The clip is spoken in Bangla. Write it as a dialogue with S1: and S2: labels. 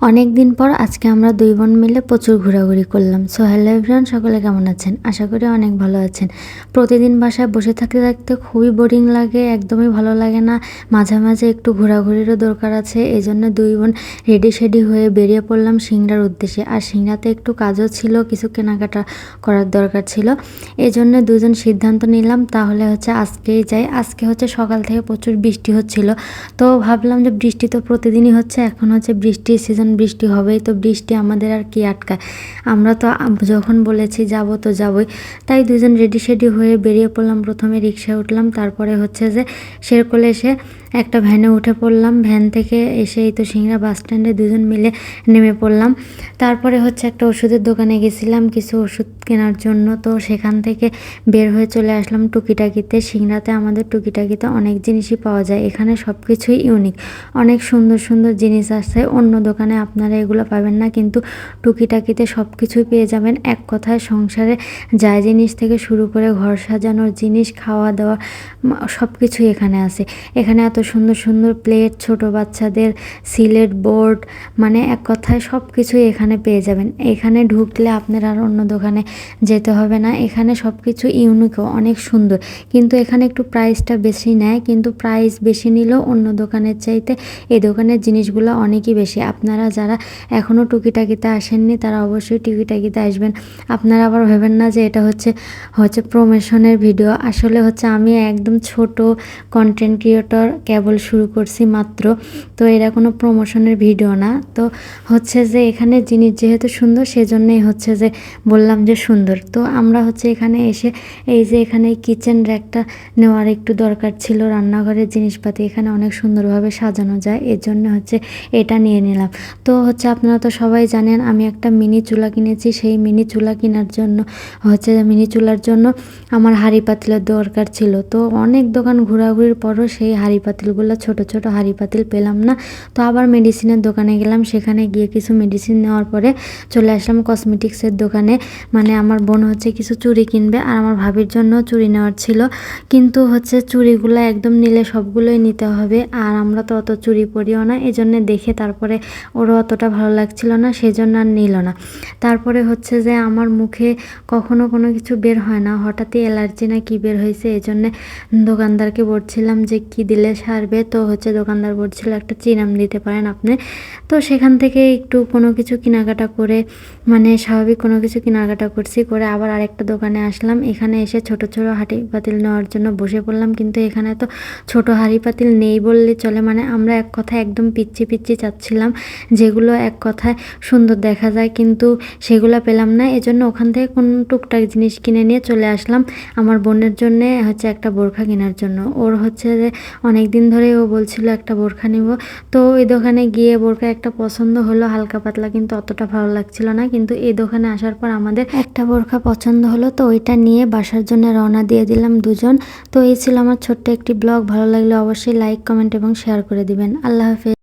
S1: অনেক দিন পর আজকে আমরা দুই বোন মিলে প্রচুর ঘোরাঘুরি করলাম। সো হ্যালো এভরিওয়ান সকলে কেমন আছেন? আশা করি অনেক ভালো আছেন। প্রতিদিন বাসায় বসে থাকতে থাকতে খুবই বোরিং লাগে, একদমই ভালো লাগে না। মাঝে মাঝে একটু ঘোরাঘুরিরও দরকার আছে এই জন্য দুই বোন রেডি শেডি হয়ে বেরিয়ে পড়লাম সিংড়ার উদ্দেশ্যে। আর সিংড়াতে একটু কাজও ছিল, কিছু কেনাকাটা করার দরকার ছিল। এই জন্য দুজন সিদ্ধান্ত নিলাম, তাহলে হচ্ছে আজকেই যাই। আজকে হচ্ছে সকাল থেকে প্রচুর বৃষ্টি হচ্ছিল। তো ভাবলাম যে বৃষ্টি তো প্রতিদিনই হচ্ছে, এখন হচ্ছে বৃষ্টির সিজন বৃষ্টি হবেই তো বৃষ্টি আমাদের আর কি আটকায়। আমরা তো যখন বলেছি যাব তো যাবই। তাই দুজন রেডি শেডি হয়ে বেরিয়ে পড়লাম। প্রথমে রিক্সায় উঠলাম। তারপরে হচ্ছে যে শেরকলে এসে একটা ভ্যানে উঠে পড়লাম। ভ্যান থেকে এসে এই তো সিংড়া বাস স্ট্যান্ডে দুজন মিলে নেমে পড়লাম। তারপরে হচ্ছে একটা ওষুধের দোকানে গেছিলাম। কিছু ওষুধ কেনার জন্য। তো সেখান থেকে বের হয়ে চলে আসলাম টুকিটাকিতে। সিংড়াতে আমাদের টুকিটাকিতে অনেক জিনিসই পাওয়া যায়। এখানে সব কিছুই ইউনিক অনেক সুন্দর সুন্দর জিনিস আছে অন্য দোকানে আপনারা এগুলো পাবেন না, কিন্তু টুকিটাকিতে সব কিছুই পেয়ে যাবেন। এক কথায় সংসারে যা জিনিস থেকে শুরু করে ঘর সাজানোর জিনিস খাওয়া দাওয়া সব কিছুই এখানে আছে। এখানে এত সুন্দর সুন্দর প্লেট, ছোট বাচ্চাদের সিলেট বোর্ড মানে এক কথায় সব কিছুই এখানে পেয়ে যাবেন। এখানে ঢুকলে আপনার আর অন্য দোকানে যেতে হবে না। এখানে সব কিছু ইউনিকও অনেক সুন্দর। কিন্তু এখানে একটু প্রাইসটা বেশি নেয়, কিন্তু প্রাইস বেশি নিলেও অন্য দোকানের চাইতে এই দোকানের জিনিসগুলো অনেকই বেশি। আপনারা যারা এখনও টুকিটাকিতে আসেননি, তারা অবশ্যই টুকিটাকিতে আসবেন। আপনারা আবার ভেবেন না যে এটা হচ্ছে হচ্ছে প্রমোশনের ভিডিও আসলে হচ্ছে আমি একদম ছোট কন্টেন্ট ক্রিয়েটর কেবল শুরু করছি মাত্র। তো এটা কোনো প্রমোশনের ভিডিও না। তো হচ্ছে যে এখানে জিনিস যেহেতু সুন্দর, সেজন্যই হচ্ছে যে বললাম যে সুন্দর। তো আমরা হচ্ছে এখানে এসে, এই যে এখানে কিচেন র্যাকটা নেওয়ার একটু দরকার ছিল। রান্নাঘরের জিনিসপাতি এখানে অনেক সুন্দরভাবে সাজানো যায়। এর জন্য হচ্ছে এটা নিয়ে নিলাম। তো হচ্ছে আপনারা তো সবাই জানেন, আমি একটা মিনি চুলা কিনেছি। সেই মিনি চুলা কেনার জন্য, হচ্ছে মিনি চুলার জন্য আমার হাঁড়ি পাতিলের দরকার ছিল। তো অনেক দোকান ঘোরাঘুরির পরও সেই হাঁড়ি পাতিলগুলো, ছোট ছোট হাঁড়ি পাতিল পেলাম না। তো আবার মেডিসিনের দোকানে গেলাম, সেখানে গিয়ে কিছু মেডিসিন নেওয়ার পরে চলে আসলাম কসমেটিক্সের দোকানে। মানে আমার বোন হচ্ছে কিছু চুড়ি কিনবে আর আমার ভাবির জন্য চুড়ি নেওয়ার ছিল। কিন্তু হচ্ছে চুড়িগুলো একদম নিলে সবগুলোই নিতে হবে, আর আমরা তো অত চুড়ি পরিও না। এই জন্যে দেখে তারপরে ওরও অতটা ভালো লাগছিল না সেই জন্য আর নিল না। তারপরে হচ্ছে যে আমার মুখে কখনো কোনো কিছু বের হয় না, হঠাৎই অ্যালার্জি না কি বের হয়েছে এই জন্যে দোকানদারকে বলছিলাম যে কি দিলে সারবে। তো হচ্ছে দোকানদার বলছিল একটা চিনাম দিতে পারেন আপনি। তো সেখান থেকে একটু কোনো কিছু কেনাকাটা করে মানে স্বাভাবিক কোনো কিছু কেনাকাটা করছি, করে আবার আরেকটা দোকানে আসলাম। এখানে এসে ছোট ছোট হাঁড়ি পাতিল নেওয়ার জন্য বসে পড়লাম, কিন্তু এখানে তো ছোট হাঁড়ি পাতিল নেই বললে চলে। মানে আমরা এক কথায় একদম পিচ্ছি পিচ্ছি চাচ্ছিলাম যেগুলো এক কথায় সুন্দর দেখা যায়, কিন্তু সেগুলো পেলাম না। এজন্য ওখান থেকে কোন টুকটাক জিনিস কিনে নিয়ে চলে আসলাম। আমার বোনের জন্য হচ্ছে একটা বোরখা কেনার জন্য। ওর হচ্ছে যে অনেক দিন ধরে ও বলছিল, একটা বোরখা নিব। তো ওই দোকানে গিয়ে বোরখা একটা পছন্দ হলো, হালকা পাতলা, কিন্তু অতটা ভালো লাগছিল না। কিন্তু এই দোকানে আসার পর আমাদের একটা বোরখা পছন্দ হলো, তো ওইটা নিয়ে বাসার জন্য রওনা দিয়ে দিলাম দুজন। তো এই ছিল আমার ছোট্ট একটি ব্লগ। ভালো লাগলে অবশ্যই লাইক, কমেন্ট এবং শেয়ার করে দিবেন। আল্লাহ হাফেজ।